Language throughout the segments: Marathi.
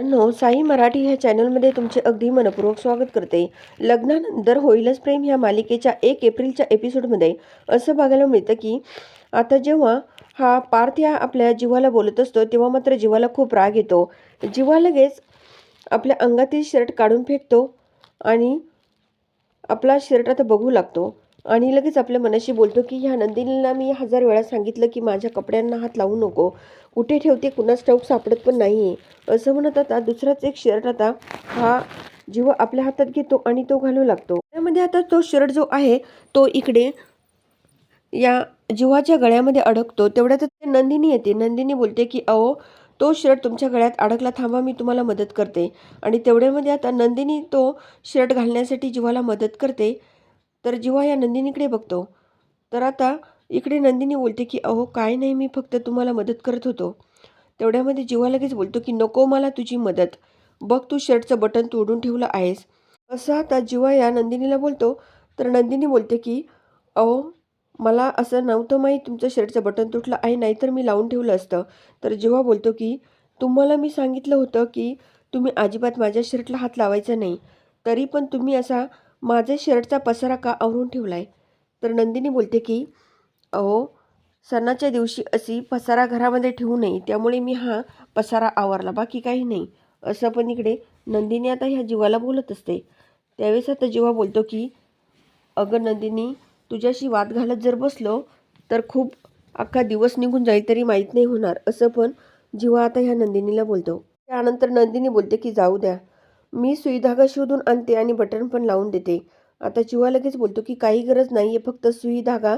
नो साई मराठी ह्या चॅनलमध्ये तुमचे अगदी मनपूर्वक स्वागत करते. लग्नानंतर होईलच प्रेम ह्या मालिकेच्या एक एप्रिलच्या एपिसोडमध्ये असं बघायला मिळतं की आता जेव्हा हा पार्थ या आपल्या जीवाला बोलत असतो तेव्हा मात्र जीवाला खूप राग येतो. जीवा लगेच आपल्या अंगातील शर्ट काढून फेकतो आणि आपला शर्ट आता बघू लागतो. आणि लगेच आपल्या मनाशी बोलतो की ह्या नंदिनीला मी हजार वेळा सांगितलं की माझ्या कपड्यांना हात लावू नको. कुठे ठेवते कुणास ठाऊक सापडत पण नाही. असं म्हणत आता दुसराच एक शर्ट आता हा जेव्हा आपल्या हातात घेतो आणि तो घालू लागतो. त्यामध्ये आता तो शर्ट जो आहे तो इकडे या जीवाच्या गळ्यामध्ये अडकतो. तेवढ्यात ते नंदिनी येते. नंदिनी बोलते की अहो तो शर्ट तुमच्या गळ्यात अडकला थांबा मी तुम्हाला मदत करते. आणि तेवढ्यामध्ये आता नंदिनी तो शर्ट घालण्यासाठी जीवाला मदत करते. तर जेव्हा या नंदिनीकडे बघतो तर आता इकडे नंदिनी बोलते की अहो काय नाही मी फक्त तुम्हाला मदत करत होतो. तेवढ्यामध्ये जेव्हा लगेच बोलतो की नको मला तुझी मदत. बघ तू शर्टचं बटन तोडून ठेवलं आहेस. असं आता जेव्हा या नंदिनीला बोलतो तर नंदिनी बोलते की अहो मला असं नव्हतं माहीत तुमचं शर्टचं बटन तुटलं आहे नाहीतर मी लावून ठेवलं असतं. तर जेव्हा बोलतो की तुम्हाला मी सांगितलं होतं की तुम्ही अजिबात माझ्या शर्टला हात लावायचा नाही. तरी पण तुम्ही असा माझे शर्टचा पसारा का आवरून ठेवला आहे तर नंदिनी बोलते की अहो सणाच्या दिवशी अशी पसारा घरामध्ये ठेवू नये. त्यामुळे मी हा पसारा आवरला. बाकी काही नाही. असं पण इकडे नंदिनी आता ह्या जीवाला बोलत असते. त्यावेळेस आता जीवा बोलतो की अगं नंदिनी तुझ्याशी वाद घालत जर बसलो तर खूप अख्खा दिवस निघून जाईल तरी माहीत नाही होणार. असं पण जीवा आता ह्या नंदिनीला बोलतो. त्यानंतर नंदिनी बोलते की जाऊ द्या. मी सुई धागा शोधून आणते आणि बटन पण लावून देते. आता चिवा लगेच बोलतो की काही गरज नाही आहे फक्त सुई धागा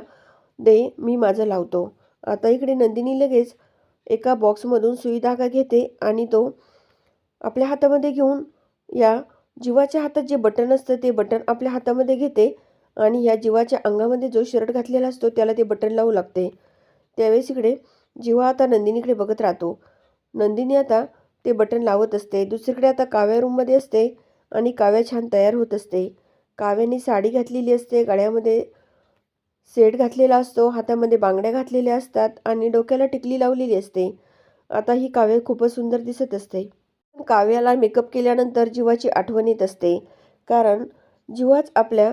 दे मी माझं लावतो. आता इकडे नंदिनी लगेच एका बॉक्समधून सुई धागा घेते आणि तो आपल्या हातामध्ये घेऊन या जीवाच्या हातात जे बटन असतं ते बटन आपल्या हातामध्ये घेते आणि या जीवाच्या अंगामध्ये जो शर्ट घातलेला असतो त्याला ते बटन लावू लागते. त्यावेळेस इकडे जीवा आता नंदिनीकडे बघत राहतो. नंदिनी आता ते बटन लावत असते. दुसरीकडे आता काव्या रूममध्ये असते आणि काव्या छान तयार होत असते. काव्याने साडी घातलेली असते. गळ्यामध्ये सेट घातलेला असतो. हातामध्ये बांगड्या घातलेल्या असतात आणि डोक्याला टिकली लावलेली असते. आता ही काव्य खूपच सुंदर दिसत असते. काव्याला मेकअप केल्यानंतर जीवाची आठवण येत असते. कारण जीवाच आपल्या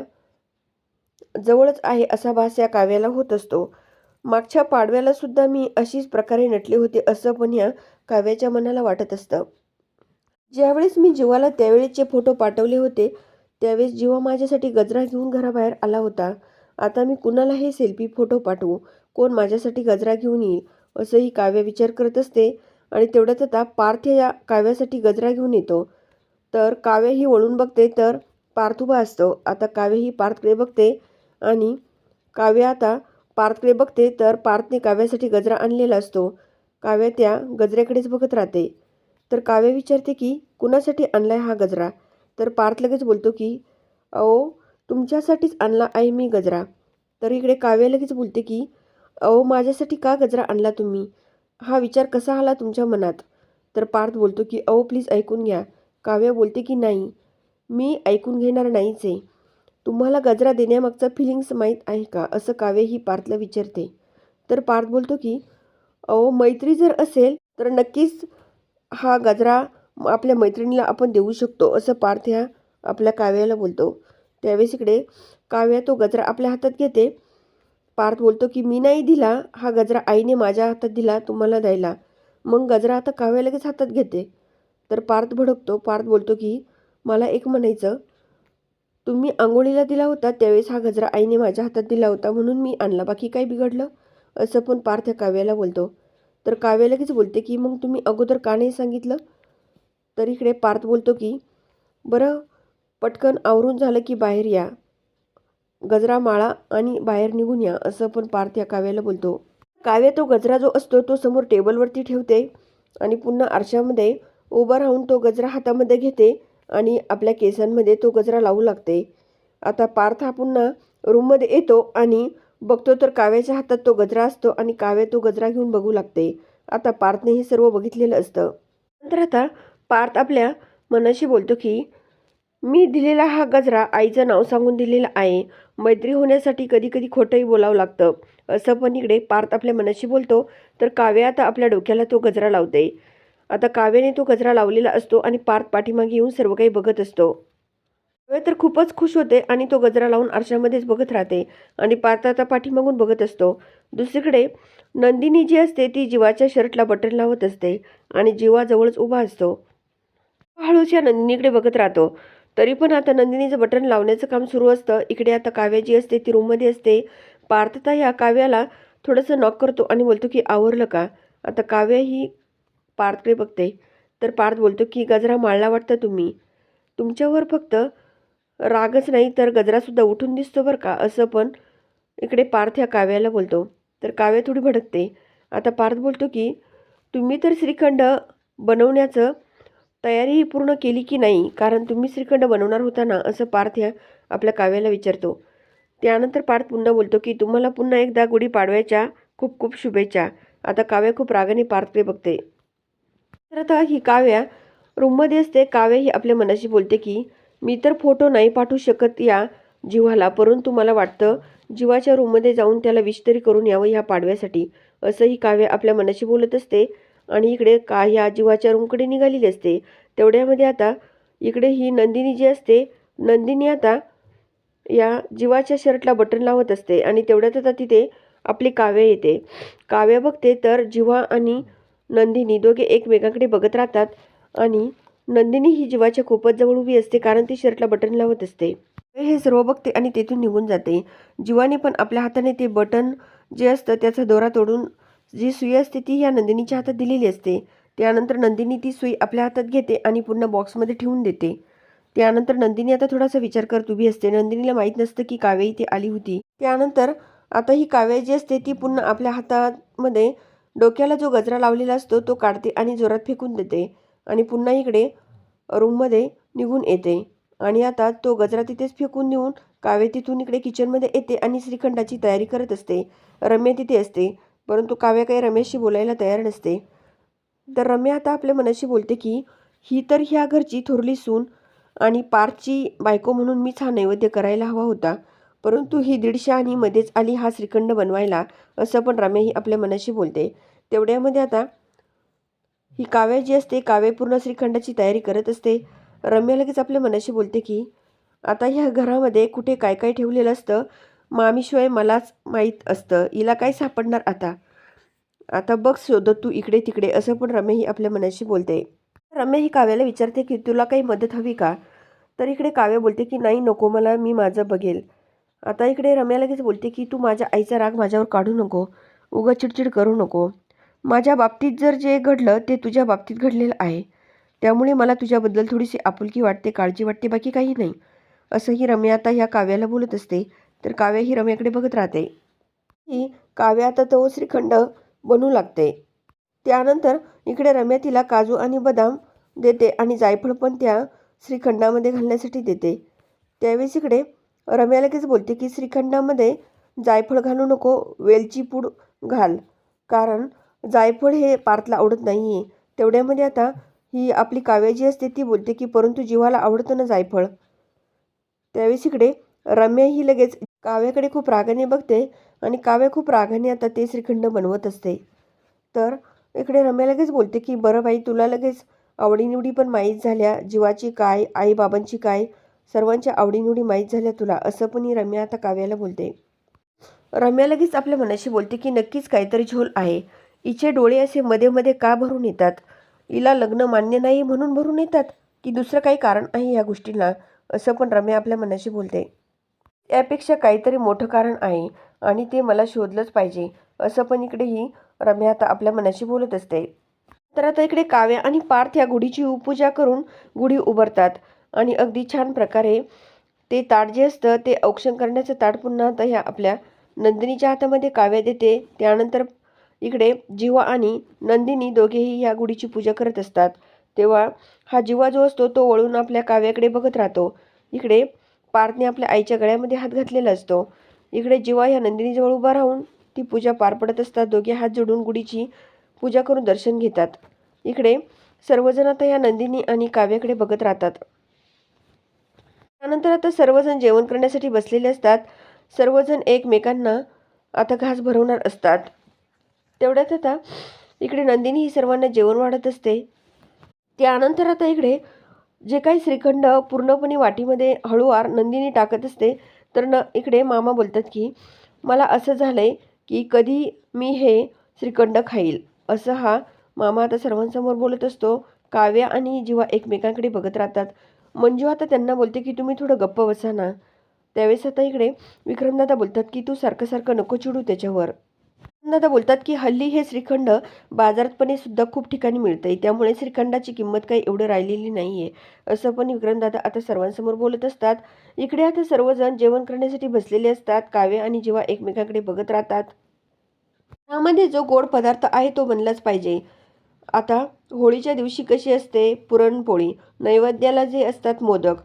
जवळच आहे असा भास या काव्याला होत असतो. मागच्या पाडव्याला सुद्धा मी अशीच प्रकारे नटले होते असं पण या काव्याच्या मनाला वाटत असतं. ज्यावेळेस मी जीवाला त्यावेळेचे फोटो पाठवले होते त्यावेळेस जीवा माझ्यासाठी गजरा घेऊन घराबाहेर आला होता. आता मी कुणाला हे सेल्फी फोटो पाठवू कोण माझ्यासाठी गजरा घेऊन येईल असंही काव्य विचार करत असते आणि तेवढ्यात आता पार्थ या काव्यासाठी गजरा घेऊन येतो. तर काव्य ही वळून बघते तर पार्थ उभा असतो. आता काव्य ही पार्थकडे बघते आणि काव्य आता पार्थकडे बघते तर पार्थने काव्यासाठी गजरा आणलेला असतो. काव्य त्या गजऱ्याकडेच बघत राहते. तर काव्य विचारते की कुणासाठी आणलाय हा गजरा? तर पार्थ लगेच बोलतो की अहो तुमच्यासाठीच आणला आहे मी गजरा. तर इकडे काव्य लगेच बोलते की अहो माझ्यासाठी का गजरा आणला तुम्ही? हा विचार कसा आला तुमच्या मनात? तर पार्थ बोलतो की अहो प्लीज ऐकून घ्या. काव्य बोलते की नाही. मी ऐकून घेणार नाहीच आहे. तुम्हाला गजरा देण्यामागचं फिलिंग्स माहीत आहे का? असं काव्य ही पार्थला विचारते. तर पार्थ बोलतो की अहो मैत्री जर असेल तर नक्कीच हा गजरा आपल्या मैत्रिणीला आपण देऊ शकतो असं पार्थ ह्या आपल्या काव्याला बोलतो. त्यावेळेस इकडे काव्या तो गजरा आपल्या हातात घेते. पार्थ बोलतो की मी नाही दिला हा गजरा आईने माझ्या हातात दिला तुम्हाला द्यायला. मग गजरा आता काव्या लगेच हातात घेते. तर पार्थ भडकतो. पार्थ बोलतो की मला एक म्हणायचं. तुम्ही आंघोळीला दिला होता त्यावेळेस हा गजरा आईने माझ्या हातात दिला होता म्हणून मी आणला. बाकी काय बिघडलं? असं पण पार्थ काव्याला बोलतो. तर काव्या लगेच बोलते की मग तुम्ही अगोदर का नाही सांगितलं? तर इकडे पार्थ बोलतो की बरं पटकन आवरून झालं की बाहेर या. गजरा माळा आणि बाहेर निघून या असं पण पार्थ या काव्याला बोलतो. काव्या तो गजरा जो असतो तो समोर टेबलवरती ठेवते आणि पुन्हा आरशामध्ये उभं राहून तो गजरा हातामध्ये घेते आणि आपल्या केसांमध्ये तो गजरा लावू लागते. आता पार्थ हा पुन्हा रूममध्ये येतो आणि बघतो तर काव्याच्या हातात तो गजरा असतो आणि काव्य तो गजरा घेऊन बघू लागते. आता पार्थने हे सर्व बघितलेलं असतं. नंतर आता पार्थ आपल्या मनाशी बोलतो की मी दिलेला हा गजरा आईचं नाव सांगून दिलेला आहे. मैत्री होण्यासाठी कधी कधी खोटंही बोलावं लागतं. असं पण इकडे पार्थ आपल्या मनाशी बोलतो तर काव्य आता आपल्या डोक्याला तो गजरा लावते. आता काव्याने तो गजरा लावलेला असतो आणि पार्थ पाठीमागे येऊन सर्व काही बघत असतो. काव्य तर खूपच खुश होते आणि तो गजरा लावून आरशामध्येच बघत राहते आणि पार्थाचा पाठीमागून बघत असतो. दुसरीकडे नंदिनी जी असते ती जीवाच्या शर्टला बटन लावत असते आणि जीवाजवळच उभा असतो. हळूच या नंदिनीकडे बघत राहतो. तरी पण आता नंदिनीचं बटन लावण्याचं काम सुरू असतं. इकडे आता काव्या जी असते ती रूममध्ये असते. पार्थता या काव्याला थोडंसं नॉक करतो आणि बोलतो की आवरलं का? आता काव्य ही पार्थकडे बघते. तर पार्थ बोलतो की गजरा माळला वाटतं तुम्ही. तुमच्यावर फक्त रागच नाही तर गजरासुद्धा उठून दिसतो बरं का? असं पण इकडे पार्थ ह्या काव्याला बोलतो. तर काव्य थोडी भडकते. आता पार्थ बोलतो की तुम्ही तर श्रीखंड बनवण्याचं तयारीही पूर्ण केली की नाही? कारण तुम्ही श्रीखंड बनवणार होता ना? असं पार्थ ह्या आपल्या काव्याला विचारतो. त्यानंतर पार्थ पुन्हा बोलतो की तुम्हाला पुन्हा एकदा गुढी पाडव्याच्या खूप खूप शुभेच्छा. आता काव्य खूप रागाने पार्थकडे बघते. तर आता ही काव्या रूममध्ये असते काव्य ही आपल्या मनाशी बोलते की मी तर फोटो नाही पाठवू शकत या जीवाला परंतु मला वाटतं जीवाच्या रूममध्ये जाऊन त्याला विश करून यावं ह्या पाडव्यासाठी. असं ही काव्य आपल्या मनाशी बोलत असते आणि इकडे का ह्या जीवाच्या रूमकडे निघालेली असते? तेवढ्यामध्ये आता इकडे ही नंदिनी जी असते नंदिनी आता या जीवाच्या शर्टला बटन लावत असते आणि तेवढ्यात आता तिथे आपली काव्य येते. काव्य बघते तर जीवा आणि नंदिनी दोघे एकमेकांकडे बघत राहतात आणि नंदिनी ही जीवाच्या खूपच जवळ उभी असते कारण ती शर्टला बटन लावत असते. हे सर्व बघते आणि तेथून निघून जाते. जीवाने पण आपल्या हाताने ते बटन जे असतं त्याचा दोरा तोडून जी सुई असते ती या नंदिनीच्या हातात दिलेली असते. त्यानंतर नंदिनी ती सुई आपल्या हातात घेते आणि पुन्हा बॉक्समध्ये ठेवून देते. त्यानंतर नंदिनी आता थोडासा विचार करत उभी असते. नंदिनीला माहीत नसतं की काव्य इथे आली होती. त्यानंतर आता ही काव्या जी असते ती पुन्हा आपल्या हातामध्ये डोक्याला जो गजरा लावलेला असतो तो काढते आणि जोरात फेकून देते. आणि पुन्हा इकडे रूममध्ये निघून येते. आणि आता तो गजरा तिथेच फेकून देऊन काव्य तिथून इकडे किचनमध्ये येते आणि श्रीखंडाची तयारी करत असते. रम्या तिथे असते. परंतु काव्य काही रमेशशी बोलायला तयार नसते. तर रम्या आता आपल्या मनाशी बोलते की ही तर ह्या घरची थोरली सून आणि पारची बायको म्हणून मीच हा नैवेद्य करायला हवा होता. परंतु ही दीडशे आणि मध्येच आली हा श्रीखंड बनवायला असं पण रम्या ही आपल्या मनाशी बोलते. तेवढ्यामध्ये आता ही काव्य जी असते काव्य पूर्ण श्रीखंडाची तयारी करत असते. रम्या लगेच आपल्या मनाशी बोलते की आता ह्या घरामध्ये कुठे काय काय ठेवलेलं असतं? मामीशिवाय मलाच माहीत असतं. हिला काय सापडणार आता? आता बघ शोधत तू इकडे तिकडे असं पण रम्या ही आपल्या मनाशी बोलते. रम्या ही काव्याला विचारते की तुला काही मदत हवी का? तर इकडे काव्य बोलते की नाही नको मला मी माझं बघेल. आता इकडे रम्या लगेच बोलते की तू माझ्या आईचा राग माझ्यावर काढू नको. उगा चिडचिड करू नको. माझ्या बाबतीत जर जे घडलं ते तुझ्या बाबतीत घडलेलं आहे. त्यामुळे मला तुझ्याबद्दल थोडीशी आपुलकी वाटते काळजी वाटते बाकी काही नाही. असंही रम्या आता ह्या काव्याला बोलत असते. तर काव्या ही रम्याकडे बघत राहते. ही काव्या आता तो श्रीखंड बनू लागते. त्यानंतर इकडे रम्या तिला काजू आणि बदाम देते आणि जायफळ पण त्या श्रीखंडामध्ये घालण्यासाठी देते. त्यावेळेस इकडे रम्या लगेच बोलते की श्रीखंडामध्ये जायफळ घालू नको वेलची पूड घाल. कारण जायफळ हे पार्थला आवडत नाही आहे तेवढ्यामध्ये आता ही आपली काव्य जी असते ती बोलते की परंतु जीवाला आवडतं ना जायफळ. त्यावेळेस इकडे रम्या ही लगेच काव्याकडे खूप रागाने बघते आणि काव्य खूप रागाने आता ते श्रीखंड बनवत असते. तर इकडे रम्या लगेच बोलते की बरं बाई तुला लगेच आवडीनिवडी पण माहीत झाल्या. जीवाची काय आईबाबांची काय सर्वांच्या आवडीनिवडी माहीत झाल्या तुला. असं पण ही रम्या आता काव्याला बोलते. रम्या लगेच आपल्या मनाशी बोलते की नक्कीच काहीतरी झोल आहे. हिचे डोळे असे मध्ये मध्ये का भरून येतात? हिला लग्न मान्य नाही म्हणून भरून येतात? की दुसरं काही कारण आहे या गोष्टीला? असं पण रम्या आपल्या मनाशी बोलते. यापेक्षा काहीतरी मोठं कारण आहे आणि ते मला शोधलंच पाहिजे असं पण इकडे ही रम्या आता आपल्या मनाशी बोलत असते. तर आता इकडे काव्य आणि पार्थ या गुढीची पूजा करून गुढी उभारतात आणि अगदी छान प्रकारे ते ताट जे असतं ते औक्षण करण्याचं ताट पुन्हा आता ह्या आपल्या नंदिनीच्या हातामध्ये काव्य देते. त्यानंतर इकडे जीवा आणि नंदिनी दोघेही या गुढीची पूजा करत असतात. तेव्हा हा जीवा जो असतो तो वळून आपल्या काव्याकडे बघत राहतो. इकडे पार्थने आपल्या आईच्या गळ्यामध्ये हात घातलेला असतो. इकडे जीवा ह्या नंदिनीजवळ उभा राहून ती पूजा पार पडत असतात. दोघे हात जोडून गुढीची पूजा करून दर्शन घेतात. इकडे सर्वजण आता ह्या नंदिनी आणि काव्याकडे बघत राहतात. त्यानंतर आता सर्वजण जेवण करण्यासाठी बसलेले असतात. सर्वजण एकमेकांना आता घास भरवणार असतात. तेवढ्यात आता इकडे नंदिनी ही सर्वांना जेवण वाढत असते. त्यानंतर आता इकडे जे काही श्रीखंड पूर्णपणे वाटीमध्ये हळूवार नंदिनी टाकत असते तर न इकडे मामा बोलतात की मला असं झालं आहे की कधी मी हे श्रीखंड खाईल. असं हा मामा आता सर्वांसमोर बोलत असतो. काव्या आणि जीवा एकमेकांकडे बघत राहतात. मंजू आता त्यांना बोलते की तुम्ही थोडं गप्प बसा ना. त्यावेळेस आता इकडे विक्रमदादा बोलतात की तू सारखं सारखं नको चिडू त्याच्यावर. दादा बोलतात की हल्ली हे श्रीखंड बाजारातपणे सुद्धा खूप ठिकाणी मिळतंय. त्यामुळे श्रीखंडाची किंमत काही एवढं राहिलेली नाही आहे असं पण विक्रमदादा आता सर्वांसमोर बोलत असतात. इकडे आता सर्वजण जेवण करण्यासाठी बसलेले असतात. काव्य आणि जेव्हा एकमेकांकडे बघत राहतात. त्यामध्ये जो गोड पदार्थ आहे तो बनलाच पाहिजे. आता होळीच्या दिवशी कशी असते? पुरणपोळी. नैवेद्याला जे असतात मोदक.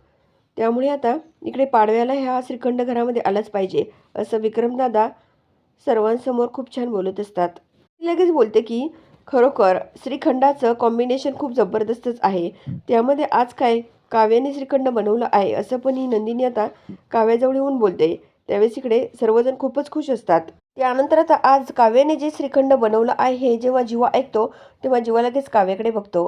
त्यामुळे आता इकडे पाडव्याला ह्या श्रीखंड घरामध्ये आलाच पाहिजे असं विक्रमदादा सर्वांसमोर खूप छान बोलत असतात. लगेच बोलते की खरोखर श्रीखंडाचं कॉम्बिनेशन खूप जबरदस्तच आहे. त्यामध्ये आज काय काव्याने श्रीखंड बनवलं आहे असं पण ही नंदिनी आता काव्याजवळ येऊन बोलते. त्यावेळेस इकडे सर्वजण खूपच खुश असतात. त्यानंतर आता आज काव्याने जे श्रीखंड बनवलं आहे हे जेव्हा जीवा ऐकतो तेव्हा जीवा लगेच काव्याकडे बघतो.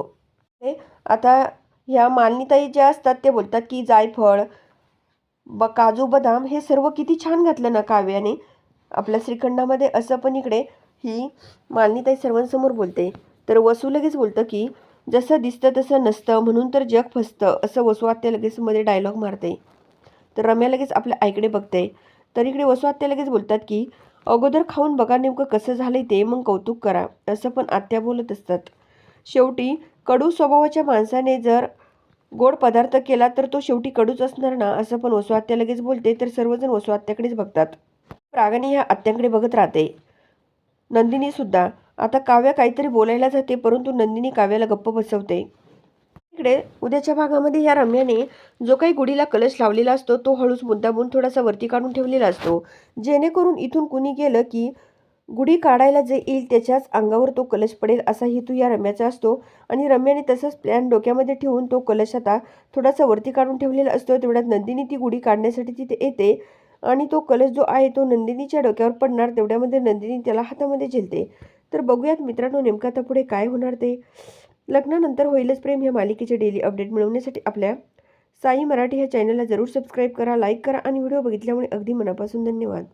हे आता ह्या मालनीताई ज्या असतात ते बोलतात की जायफळ ब काजू बदाम हे सर्व किती छान घातलं ना काव्याने. आपल्या श्रीखंडामध्ये असं पण इकडे ही मालनीताई सर्वांसमोर बोलते. तर वसू लगेच बोलतं की जसं दिसतं तसं नसतं म्हणून तर जग फसतं असं वसू आत्या लगेच मध्ये डायलॉग मारते. तर रम्या लगेच आपल्या आईकडे बघते. तर इकडे वसू आत्या लगेच बोलतात की अगोदर खाऊन बघा नेमकं कसं झालंय ते मग कौतुक करा असं पण आत्या बोलत असतात. शेवटी कडू स्वभावाच्या माणसाने जर गोड पदार्थ केला तर तो शेवटी कडूच असणार ना असं पण वसू आत्या लगेच बोलते. तर सर्वजण वसू आत्याकडेच बघतात. रागाने ह्या आत्यांकडे बघत राहते. नंदिनी सुद्धा आता काव्या काहीतरी बोलायला जाते परंतु नंदिनी काव्याला गप्प बसवते. इकडे उद्याच्या भागामध्ये या रम्याने जो काही गुढीला कलश लावलेला असतो तो हळूच मुद्दामून थोडासा वरती काढून ठेवलेला असतो. जेणेकरून इथून कुणी गेलं की गुढी काढायला जे येईल त्याच्याच अंगावर तो कलश पडेल असा हेतू या रम्याचा असतो. आणि रम्याने तसंच प्लॅन डोक्यामध्ये ठेवून तो कलश आता थोडासा वरती काढून ठेवलेला असतो. तेवढ्यात नंदिनी ती गुढी काढण्यासाठी तिथे येते. आणि तो कलश जो आहे तो नंदिनीच्या डोक्यावर पडणार तेवढ्यामध्ये नंदिनी त्याला हातामध्ये झेलते. तर बघूयात मित्रांनो नेमकं आता पुढे काय होणार ते. लग्नानंतर होईलच प्रेम ह्या मालिकेचे डेली अपडेट मिळवण्यासाठी आपल्या साई मराठी ह्या चॅनलला जरूर सबस्क्राईब करा लाईक करा आणि व्हिडिओ बघितल्यामुळे अगदी मनापासून धन्यवाद.